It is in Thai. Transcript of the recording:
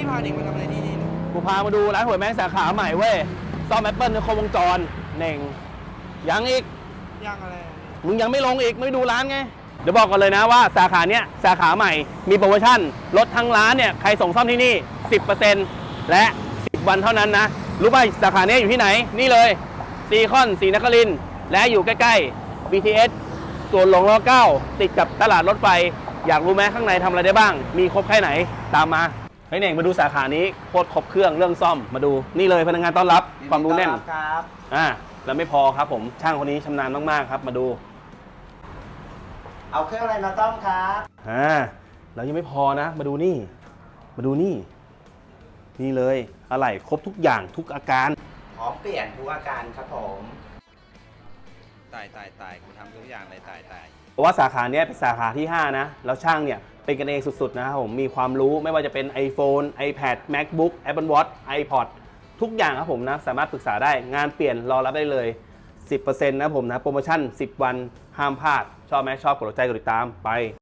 พี่พาเด็กมาทำอะไรที่นี่กูพามาดูร้านหวยแมงสาขาใหม่เว้ยซ่อมแอปเปิลในครบวงจรเน่งยังอีก ย่างอะไรอะมึงยังไม่ลงอีกไม่ดูร้านไง เดี๋ยวบอกกันเลยนะว่าสาขาเนี้ยสาขาใหม่มีโปรโมชั่นลดทั้งร้านเนี่ยใครส่งซ่อมที่นี่ 10%และ 10 วันเท่านั้นนะ รู้ป่ะสาขาเนี้ยอยู่ที่ไหน นี่เลยซีคอนสีนครินทร์และอยู่ใกล้ๆ BTS ส่วนหลวงร9ติดกับตลาดรถไฟ อยากรู้ไหมข้างในทำอะไรได้บ้าง มีครบแค่ไหนตามมา เฮ้ยเน่งมาดูสาขานี้โคตรครบเครื่องเรื่องซ่อมมาดูนี่เลยพนักงานต้อนรับความรู้แน่นครับอ่าแล้วไม่พอครับผมช่างคนนี้ชำนาญมากๆครับมาดูเอาเครื่องอะไรมาซ่อมครับอ่าแล้วยังไม่พอนะ มาดูนี่ มาดูนี่ นี่เลยอะไรครบทุกอย่างทุกอาการ พร้อมเปลี่ยนทุกอาการครับผมตายตายตายกูทำทุกอย่างเลยตายตายเพราะว่าสาขาเนี้ยเป็นสาขาที่ 5 นะ แล้วช่างเนี่ย เป็นกันเองสุด ๆ นะครับผม มีความรู้ไม่ว่าจะเป็น iPhone iPad MacBook Apple Watch iPod ทุกอย่างครับผมนะ สามารถปรึกษาได้งานเปลี่ยนรอรับได้เลย 10%นะผมนะ โปรโมชั่น 10 วันห้ามพลาด ชอบไหมชอบกดหัวใจกดติดตามไป